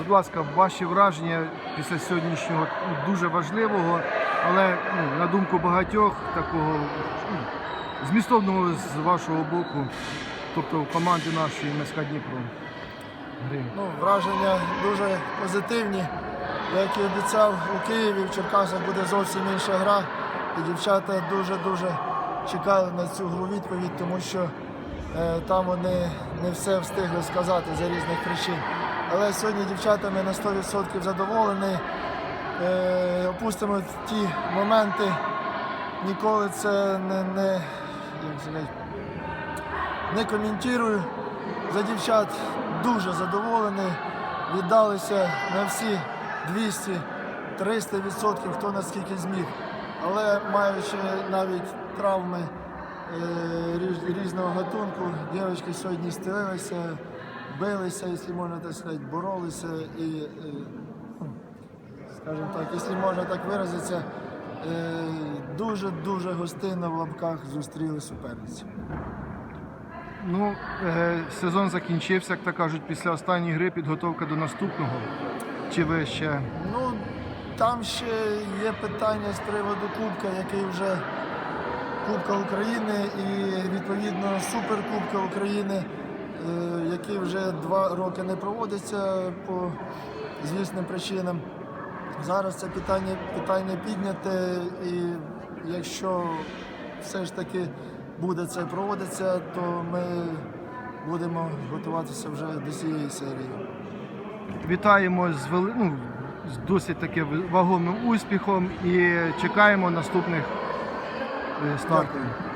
Будь ласка, ваші враження після сьогоднішнього ну, дуже важливого, але ну, на думку багатьох такого ну, змістовного з вашого боку, тобто команди нашої МСК Дніпро. Ну, враження дуже позитивні. Як і обіцяв, у Києві в Черкасах буде зовсім інша гра. І дівчата дуже-дуже чекали на цю гру відповідь, тому що е, там вони не все встигли сказати за різних причин. Але сьогодні дівчатами на 100% задоволені. Е, опустимо ті моменти. Ніколи це не, не, як не коментую. За дівчат дуже задоволений. Віддалися на всі 200, 300 відсотків, хто наскільки зміг. Але маючи навіть травми е, різ- різного гатунку, дівчатки сьогодні стелилися, билися, якщо можна так сказати, боролися і, е, скажімо так, якщо можна так виразитися, е, дуже-дуже гостинно в лапках зустріли суперниці. Ну, е, сезон закінчився, як то кажуть, після останньої гри підготовка до наступного. Чи ви ще Ну, там ще є питання з приводу Кубка, який вже Кубка України і відповідно Суперкубка України, який вже два роки не проводиться по звісним причинам. Зараз це питання, питання підняте, і якщо все ж таки буде це проводитися, то ми будемо готуватися вже до цієї серії. вітаємо з вели... ну, з досить таки вагомим успіхом і чекаємо наступних е, стартів.